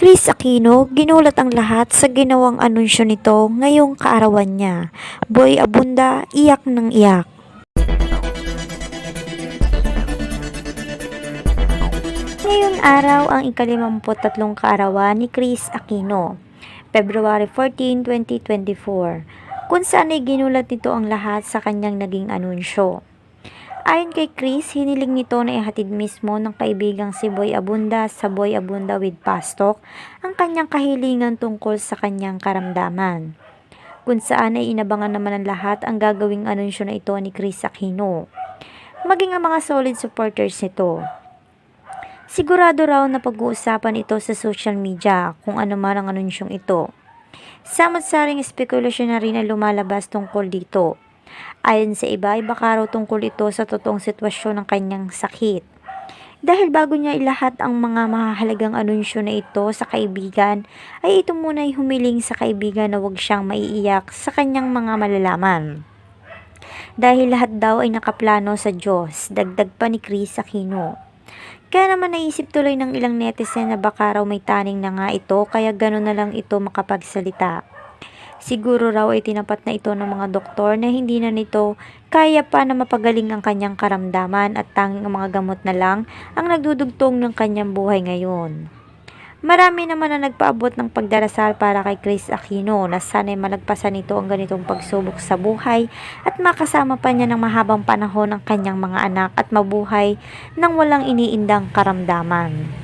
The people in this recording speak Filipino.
Chris Aquino, ginulat ang lahat sa ginawang anunsyo nito ngayong kaarawan niya. Boy Abunda, iyak ng iyak. Ngayong araw ang ikalimamputatlong kaarawan ni Chris Aquino, February 14, 2024, kung saan ay ginulat nito ang lahat sa kanyang naging anunsyo. Ayon kay Chris, hiniling nito na ihatid mismo ng kaibigang si Boy Abunda sa Boy Abunda with Pastok ang kanyang kahilingan tungkol sa kanyang karamdaman. Kung saan ay inabangan naman ng lahat ang gagawing anunsyo na ito ni Chris Aquino. Maging ang mga solid supporters nito. Sigurado raw na pag-uusapan ito sa social media kung ano man ang anunsyong ito. Samot-saring espekulasyon na rin ang lumalabas tungkol dito. Ayon sa iba, baka raw tungkol ito sa totoong sitwasyon ng kanyang sakit. Dahil bago niya ilahat ang mga mahahalagang anunsyo na ito sa kaibigan, ay ito muna ay humiling sa kaibigan na huwag siyang maiiyak sa kanyang mga malalaman. Dahil lahat daw ay nakaplano sa Diyos, dagdag pa ni Chris Aquino. Kaya naman naisip tuloy ng ilang netizen na baka raw may taning na nga ito kaya gano'n na lang ito makapagsalita. Siguro raw ay tinapat na ito ng mga doktor na hindi na nito kaya pa na mapagaling ang kanyang karamdaman at tanging ang mga gamot na lang ang nagdudugtong ng kanyang buhay ngayon. Marami naman na nagpaabot ng pagdarasal para kay Chris Aquino na sana'y malagpasan nito ang ganitong pagsubok sa buhay at makasama pa niya ng mahabang panahon ang kanyang mga anak at mabuhay ng walang iniindang karamdaman.